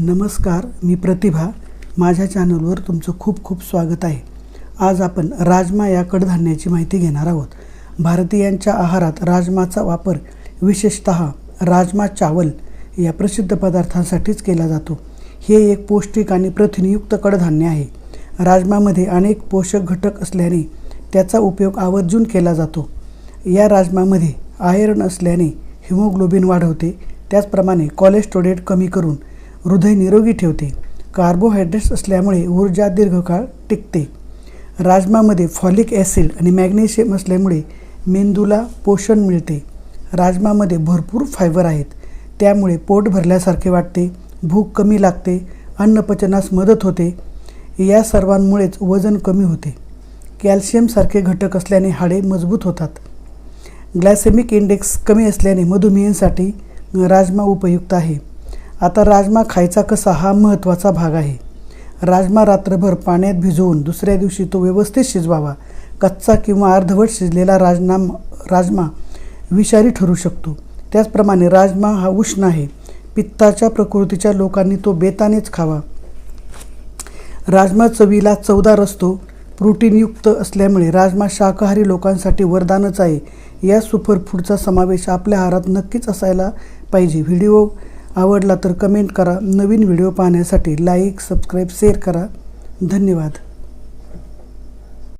नमस्कार मी प्रतिभा. माझ्या चॅनलवर तुमचं खूप खूप स्वागत आहे. आज आपण राजमा या कडधान्याची माहिती घेणार आहोत. भारतीयांच्या आहारात राजमाचा वापर विशेषत राजमा चावल या प्रसिद्ध पदार्थांसाठीच केला जातो. हे एक पौष्टिक आणि प्रथिनयुक्त कडधान्य आहे. राजमामध्ये अनेक पोषक घटक असल्याने त्याचा उपयोग आवर्जून केला जातो. या राजमामध्ये आयर्न असल्याने हिमोग्लोबिन वाढवते. त्याचप्रमाणे कॉलेस्ट्रोडेट कमी करून हृदय निरोगी ठेवते. कार्बोहायड्रेट्स असल्यामुळे ऊर्जा दीर्घकाळ टिकते. राजमामध्ये फॉलिक ॲसिड आणि मॅग्नेशियम असल्यामुळे मेंदूला पोषण मिळते. राजमामध्ये भरपूर फायबर आहेत. त्यामुळे पोट भरल्यासारखे वाटते भूक कमी लागते अन्नपचनास मदत होते. या सर्वांमुळेच वजन कमी होते. कॅल्शियमसारखे घटक असल्याने हाडे मजबूत होतात. ग्लायसेमिक इंडेक्स कमी असल्याने मधुमेहींसाठी राजमा उपयुक्त आहे. आता राजमा खायचा कसा हा महत्त्वाचा भाग आहे. राजमा रात्रभर पाण्यात भिजवून दुसऱ्या दिवशी तो व्यवस्थित शिजवावा. कच्चा किंवा अर्धवट शिजलेला राजनाम राजमा विषारी ठरू शकतो. त्याचप्रमाणे राजमा हा उष्ण आहे. पित्ताच्या प्रकृतीच्या लोकांनी तो बेतानेच खावा. राजमा चवीला चवदार असतो. प्रोटीनयुक्त असल्यामुळे राजमा शाकाहारी लोकांसाठी वरदानच आहे. या सुपरफूडचा समावेश आपल्या आहारात नक्कीच असायला पाहिजे. व्हिडिओ आवडला तर कमेंट करा. नवीन व्हिडिओ पाहण्यासाठी लाईक सबस्क्राईब शेअर करा. धन्यवाद.